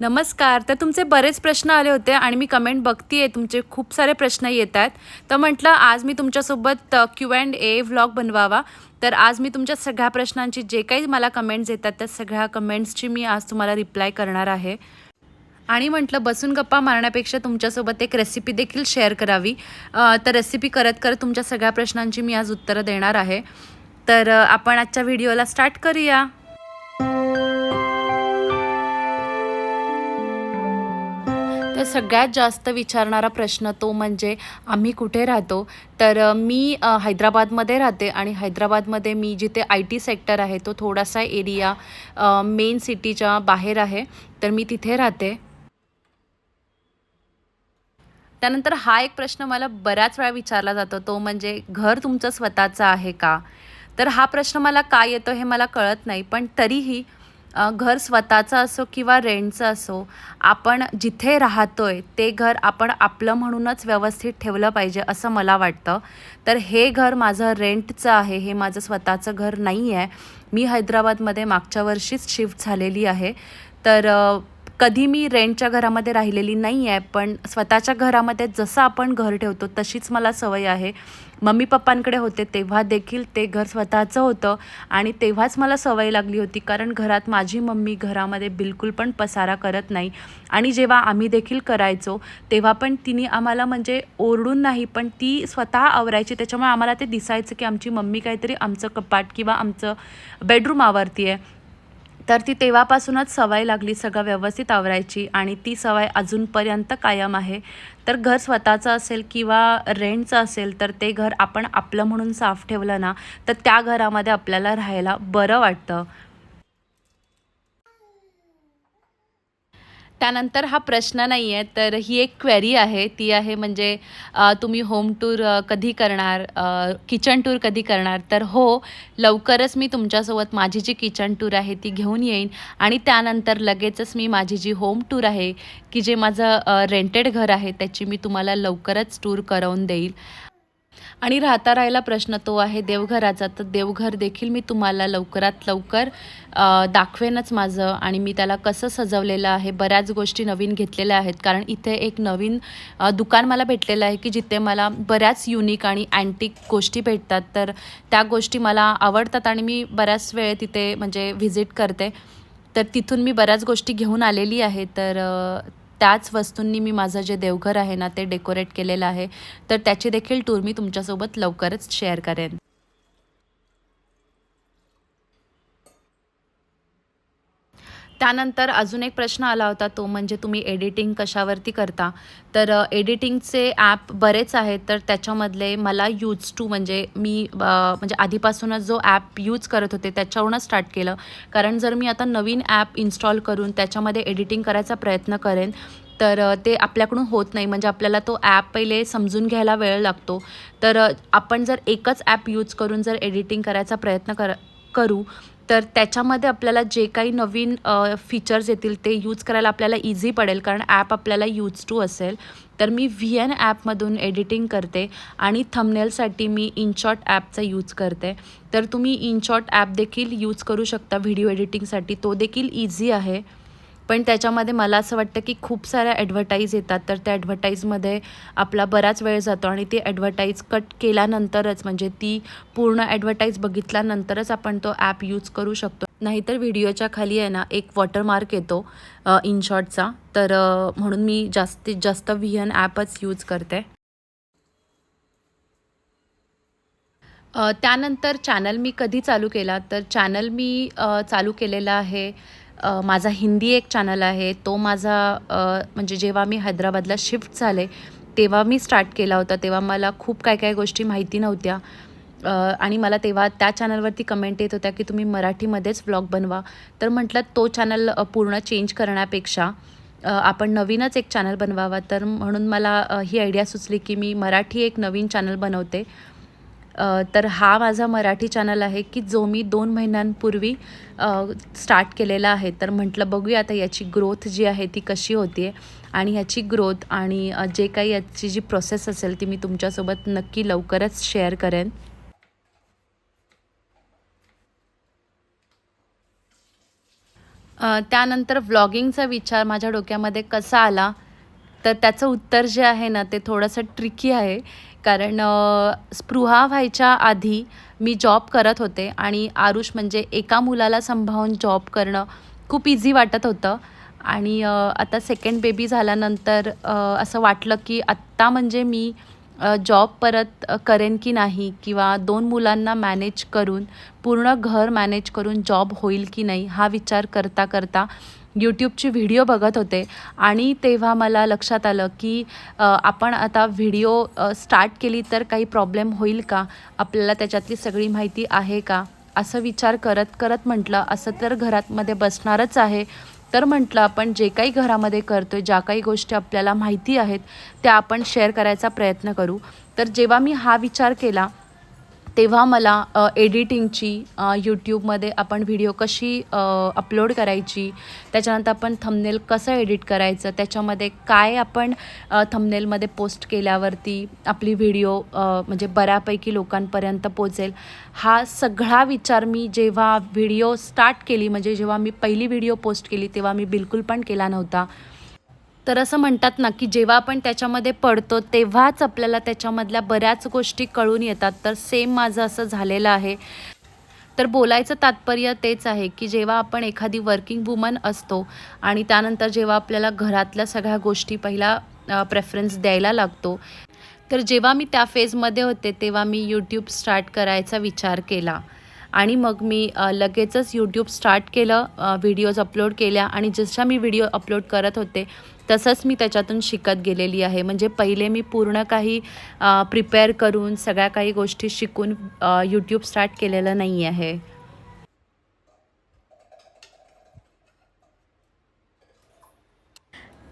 नमस्कार तर तुमचे बरेच प्रश्न आले होते आणि मी कमेंट बघतीये आहे तुमचे खूप सारे प्रश्न येत आहेत. तर म्हटलं आज मी तुमच्यासोबत क्यू अँड ए व्लॉग बनवावा. तर आज मी तुमच्या सगळ्या प्रश्नांची जे काही मला कमेंट्स येतात त्या सगळ्या कमेंट्सची मी आज तुम्हाला रिप्लाय करणार आहे. आणि म्हटलं बसून गप्पा मारण्यापेक्षा तुमच्यासोबत एक रेसिपी देखील शेअर करावी. तर रेसिपी करत करत तुमच्या सगळ्या प्रश्नांची मी आज उत्तरं देणार आहे. तर आपण आजच्या व्हिडिओला स्टार्ट करूया. सगळ्यात जास्त विचारणारा प्रश्न तो म्हणजे आम्ही कुठे राहतो? तर मी हैदराबादमध्ये राहते आणि हैदराबादमध्ये मी जिथे आय टी सेक्टर आहे तो थोडासा एरिया मेन सिटीच्या बाहेर आहे. तर मी तिथे राहते. त्यानंतर हा एक प्रश्न मला बऱ्याच वेळा विचारला जातो तो म्हणजे घर तुमचं स्वतःचं आहे का? तर हा प्रश्न मला का येतो हे मला कळत नाही पण तरीही घर स्वतःचं असो किंवा रेंटचं असो आपण जिथे राहतो आहे ते घर आपण आपलं म्हणूनच व्यवस्थित ठेवलं पाहिजे असं मला वाटतं. तर हे घर माझं रेंटचं आहे हे माझं स्वतःचं घर नाही आहे मी हैदराबादमध्ये मागच्या वर्षीच शिफ्ट झालेली आहे. तर कधी मी रेंटच्या घरामध्ये राहिलेली नाही आहे पण स्वतःच्या घरामध्ये जसं आपण घर ठेवतो तशीच मला सवय आहे. मम्मी पप्पांकडे होते तेव्हा देखील ते घर स्वतःचं होतं आणि तेव्हाच मला सवय लागली होती कारण घरात माझी मम्मी घरामध्ये बिलकुल पण पसारा करत नाही. आणि जेव्हा आम्ही देखील करायचो तेव्हा पण तिने आम्हाला म्हणजे ओरडून नाही पण ती स्वतः आवरायची. त्याच्यामुळे आम्हाला ते दिसायचं की आमची मम्मी काहीतरी आमचं कपाट किंवा आमचं बेडरूम आवरती आहे तर ती तेव्हापासूनच सवय लागली सगळं व्यवस्थित आवरायची आणि ती सवय अजूनपर्यंत कायम आहे. तर घर स्वतःचं असेल किंवा रेंटचं असेल तर ते घर आपण आपलं म्हणून साफ ठेवलं ना तर त्या घरामध्ये आपल्याला राहायला बरं वाटतं. त्यानंतर हा प्रश्न नाही आहे तर ही एक क्वेरी आहे. ती आहे म्हणजे तुम्ही होम टूर कधी करणार? किचन टूर कधी करणार? तर हो लवकरच मी तुमच्यासोबत माझी जी किचन टूर आहे ती घेऊन येईन. आणि त्यानंतर लगेचच मी माझी जी होम टूर आहे की जे माझं रेंटेड घर आहे त्याची मी तुम्हाला लवकरच टूर करवून देईल. आणि राहता राहिला प्रश्न तो आहे देवघराचा तर देवघर देखील मी तुम्हाला लवकरात लवकर दाखवेनच माझं आणि मी त्याला कसं सजवलेलं आहे बऱ्याच गोष्टी नवीन घेतलेल्या आहेत. कारण इथे एक नवीन दुकान मला भेटलेलं आहे की जिथे मला बऱ्याच युनिक आणि अँटिक गोष्टी भेटतात. तर त्या गोष्टी मला आवडतात आणि मी बऱ्याच वेळ तिथे म्हणजे व्हिजिट करते. तर तिथून मी बऱ्याच गोष्टी घेऊन आलेली आहे. तर त्याच वस्तूंनी मी माझं जे देवघर आहे ना ते डेकोरेट केलेलं आहे. तर त्याची देखील टूर मी तुमच्यासोबत लवकरच शेअर करेन. त्यानंतर अजून एक प्रश्न आला होता तो म्हणजे तुम्ही एडिटिंग कशावरती करता? तर एडिटिंगचे ॲप बरेच आहेत तर त्याच्यामधले मला यूज टू म्हणजे मी म्हणजे आधीपासूनच जो ॲप यूज करत होते त्याच्यावरूनच स्टार्ट केलं. कारण जर मी आता नवीन ॲप इन्स्टॉल करून त्याच्यामध्ये एडिटिंग करायचा प्रयत्न करेन तर ते आपल्याकडून होत नाही. म्हणजे आपल्याला तो ॲप पहिले समजून घ्यायला वेळ लागतो. तर आपण जर एकच ॲप यूज करून जर एडिटिंग करायचा प्रयत्न कर करू तर त्याच्यामध्ये आपल्याला जे काही नवीन फीचर्स येतील ते यूज करायला आपल्याला इझी पडेल. कारण ॲप आपल्याला यूज टू असेल. तर मी व्ही एन ॲपमधून एडिटिंग करते आणि थमनेलसाठी मी इनशॉट ॲपचा यूज करते. तर तुम्ही इनशॉट ॲप देखील यूज करू शकता व्हिडिओ एडिटिंगसाठी तो देखील इझी आहे. पण त्याच्यामध्ये मला असं वाटतं की खूप साऱ्या ॲडव्हर्टाईज येतात. तर त्या ॲडव्हर्टाईजमध्ये आपला बराच वेळ जातो आणि ती ॲडव्हर्टाईज कट केल्यानंतरच म्हणजे ती पूर्ण ॲडव्हर्टाईज बघितल्यानंतरच आपण तो ॲप यूज करू शकतो. नाहीतर व्हिडिओच्या खाली आहे ना एक वॉटरमार्क येतो इनशॉटचा तर म्हणून मी जास्तीत जास्त व्ही एन ॲपच यूज करते त्यानंतर चॅनल मी कधी चालू केला? तर चॅनल मी चालू केलेला आहे माझा हिंदी एक चॅनल आहे. तो माझा म्हणजे जेव्हा मी हैदराबादला शिफ्ट झाले तेव्हा मी स्टार्ट केला होता. तेव्हा मला खूप काय काय गोष्टी माहिती नव्हत्या. आणि मला तेव्हा त्या चॅनलवरती कमेंट येत होत्या की तुम्ही मराठीमध्येच व्लॉग बनवा. तर म्हटलं तो चॅनल पूर्ण चेंज करण्यापेक्षा आपण नवीनच एक चॅनल बनवावा. तर म्हणून मला ही आयडिया सुचली की मी मराठी एक नवीन चॅनल बनवते. तर हा माझा मराठी चॅनल आहे की जो मी दोन महिन्यांपूर्वी स्टार्ट केलेला आहे. तर म्हटलं बघूया आता याची ग्रोथ जी आहे ती कशी होते आणि याची ग्रोथ आणि जे काही याची जी प्रोसेस असेल ती मी तुमच्यासोबत नक्की लवकरच शेअर करेन. त्यानंतर व्लॉगिंगचा विचार माझ्या डोक्यामध्ये कसा आला? तर त्याचं उत्तर जे आहे ना ते थोडंसं ट्रिकी आहे. कारण स्पृहा व्हायच्या आधी मी जॉब करत होते आणि आरुष म्हणजे एका मुलाला सांभाळून जॉब करणं खूप इझी वाटत होतं. आणि आता सेकंड बेबी झाल्यानंतर असं वाटलं की आत्ता म्हणजे मी जॉब परत करेन की नाही किंवा दोन मुलांना मॅनेज करून पूर्ण घर मॅनेज करून जॉब होईल की नाही हा विचार करता करता यूट्यूबची व्हिडिओ बघत होते. आणि तेव्हा मला लक्षात आलं की आपण आता व्हिडिओ स्टार्ट केली तर काही प्रॉब्लेम होईल का? आपल्याला त्याच्यातली सगळी माहिती आहे का? असं विचार करत करत म्हटलं असं तर घरातमध्ये बसणारच आहे. तर म्हटलं आपण जे काही घरामध्ये करतो आहे ज्या काही गोष्टी आपल्याला माहिती आहेत त्या आपण शेअर करायचा प्रयत्न करू. तर जेव्हा मी हा विचार केला तेव्हा मला एडिटिंगची यूट्यूबमध्ये आपण व्हिडिओ कशी अपलोड करायची त्याच्यानंतर आपण थंबनेल कसं एडिट करायचं त्याच्यामध्ये काय आपण अ, थंबनेलमध्ये पोस्ट केल्यावरती आपली व्हिडिओ म्हणजे बऱ्यापैकी लोकांपर्यंत पोचेल हा सगळा विचार मी जेव्हा व्हिडिओ स्टार्ट केली म्हणजे जेव्हा मी पहिली व्हिडिओ पोस्ट केली तेव्हा मी बिलकुल पण केला नव्हता. तर असं म्हणतात ना की जेव्हा आपण त्याच्यामध्ये पडतो तेव्हाच आपल्याला त्याच्यामधल्या बऱ्याच गोष्टी कळून येतात. तर सेम माझं असं झालेलं आहे. तर बोलायचं तात्पर्य तेच आहे की जेव्हा आपण एखादी वर्किंग वुमन असतो आणि त्यानंतर जेव्हा आपल्याला घरातल्या सगळ्या गोष्टी पहिला प्रेफरन्स द्यायला लागतो तर जेव्हा मी त्या फेजमध्ये होते तेव्हा मी यूट्यूब स्टार्ट करायचा विचार केला. आणि मग मी लगेचच यूट्यूब स्टार्ट केलं व्हिडिओज अपलोड केल्या आणि जशा मी व्हिडिओ अपलोड करत होते तसंच मी त्याच्यातून शिकत गेलेली आहे. म्हणजे पहिले मी पूर्ण काही प्रिपेअर करून सगळ्या काही गोष्टी शिकून यूट्यूब स्टार्ट केलेलं नाही आहे.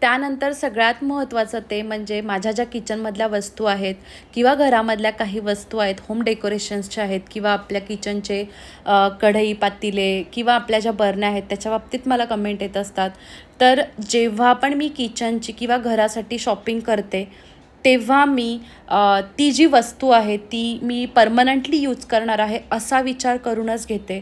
त्यानंतर सगळ्यात महत्त्वाचं ते म्हणजे माझ्या ज्या किचनमधल्या वस्तू आहेत किंवा घरामधल्या काही वस्तू आहेत होम डेकोरेशन्सच्या आहेत किंवा आपल्या किचनचे कढई पातिले किंवा आपल्या ज्या बरण्या आहेत त्याच्या बाबतीत मला कमेंट येत असतात. तर जेव्हा पण मी किचनची किंवा घरासाठी शॉपिंग करते तेव्हा मी ती जी वस्तू आहे ती मी परमनंटली यूज करणार आहे असा विचार करूनच घेते.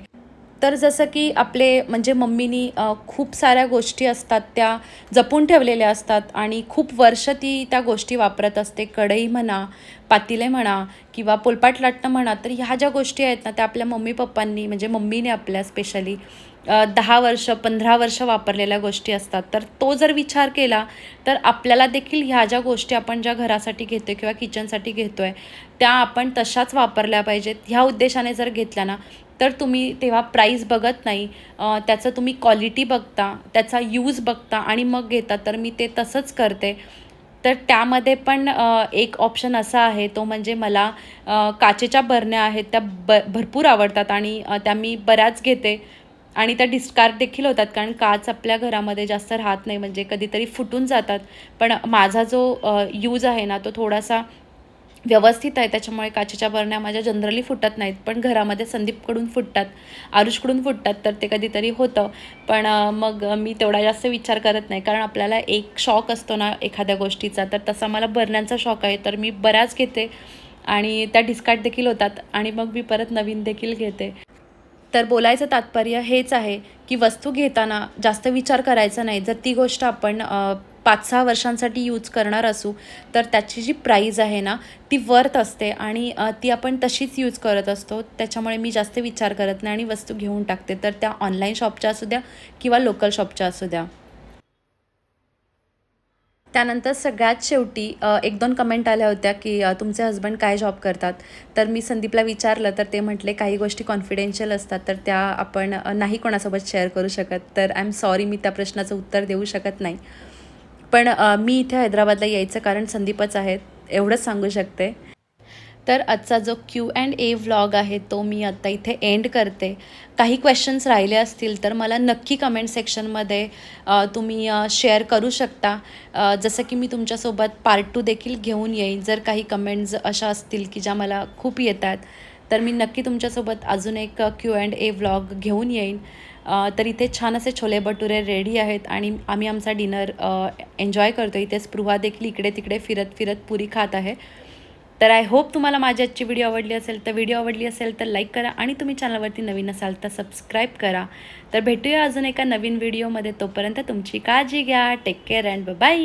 तर जसं की आपले म्हणजे मम्मीनी खूप साऱ्या गोष्टी असतात त्या जपून ठेवलेल्या असतात आणि खूप वर्ष ती त्या गोष्टी वापरत असते. कढई म्हणा पातिले म्हणा किंवा पोलपाट लाटणं म्हणा तर ह्या ज्या गोष्टी आहेत ना त्या आपल्या मम्मी पप्पांनी म्हणजे मम्मीने आपल्या स्पेशली दहा वर्ष पंधरा वर्ष वापरलेल्या गोष्टी असतात. तर तो जर विचार केला तर आपल्याला देखील ह्या ज्या गोष्टी आपण ज्या घरासाठी घेतो किंवा किचनसाठी घेतो आहे त्या आपण तशाच वापरल्या पाहिजेत. ह्या उद्देशाने जर घेतल्या ना तर तुम्ही तेव्हा प्राईस बघत नाही. त्याचं तुम्ही क्वालिटी बघता त्याचा यूज बघता आणि मग घेता. तर मी ते तसंच करते. तर त्यामध्ये पण एक ऑप्शन असा आहे तो म्हणजे मला काचेच्या बरण्या आहेत त्या ब भरपूर आवडतात आणि त्या मी बऱ्याच घेते. आणि त्या डिस्कार्ड देखील होतात कारण काच आपल्या घरामध्ये जास्त राहत नाही म्हणजे कधीतरी फुटून जातात. पण माझा जो यूज आहे ना तो थोडासा व्यवस्थित आहे. त्याच्यामुळे काचेच्या बरण्या माझ्या जनरली फुटत नाहीत. पण घरामध्ये संदीपकडून फुटतात. आरुषकडून फुटतात. तर ते कधीतरी होतं. पण मग मी तेवढा जास्त विचार करत नाही. कारण आपल्याला एक शॉक असतो ना एखाद्या गोष्टीचा. तर तसा मला बरण्यांचा शॉक आहे. तर मी बऱ्याच घेते. आणि त्या डिस्कार्ड देखील होतात. आणि मग मी परत नवीन देखील घेते. तर बोलायचं तात्पर्य हेच आहे की वस्तू घेताना जास्त विचार करायचा नाही. जर ती गोष्ट आपण पाच सहा वर्षांसाठी यूज करणार असू तर त्याची जी प्राईज आहे ना ती वर्थ असते आणि ती आपण तशीच यूज करत असतो. त्याच्यामुळे मी जास्त विचार करत नाही आणि वस्तू घेऊन टाकते. तर त्या ऑनलाईन शॉपच्या असू द्या किंवा लोकल शॉपच्या असू द्या. त्यानंतर सगळ्यात शेवटी एक दोन कमेंट आल्या होत्या की तुमचे हस्बंड काय जॉब करतात? तर मी संदीपला विचारलं तर ते म्हटले काही गोष्टी कॉन्फिडेन्शियल असतात तर त्या आपण नाही कोणासोबत शेअर करू शकत. तर आय एम सॉरी मी त्या प्रश्नाचं उत्तर देऊ शकत नाही. पण मी इथे हैदराबादला यायचं कारण संदीपच आहेत एवढंच सांगू शकते. तर आजचा जो क्यू अँड ए व्लॉग आहे तो मी आत्ता इथे एंड करते. काही क्वेश्चन्स राहिले असतील तर मला नक्की कमेंट सेक्शनमध्ये तुम्ही शेअर करू शकता. जसं की मी तुमच्यासोबत पार्ट टू देखील घेऊन येईन. जर काही कमेंट्स अशा असतील की ज्या मला खूप येतात तर मी नक्की तुमच्यासोबत अजून एक क्यू अँड ए व्लॉग घेऊन येईन. तर इथे छान असे छोले भटुरे रेडी आहेत आणि आम्ही आमचा डिनर एन्जॉय करतो इथे स्पृहा देखील इकडे तिकडे फिरत फिरत पुरी खात आहे. तर आय होप तुम्हाला माझी आजची व्हिडिओ आवडली असेल. तर व्हिडिओ आवडली असेल तर लाईक करा आणि तुम्ही चॅनलवरती नवीन असाल तर सबस्क्राईब करा. तर भेटूया अजून एका नवीन व्हिडिओमध्ये तोपर्यंत तुमची काळजी घ्या. Take care and bye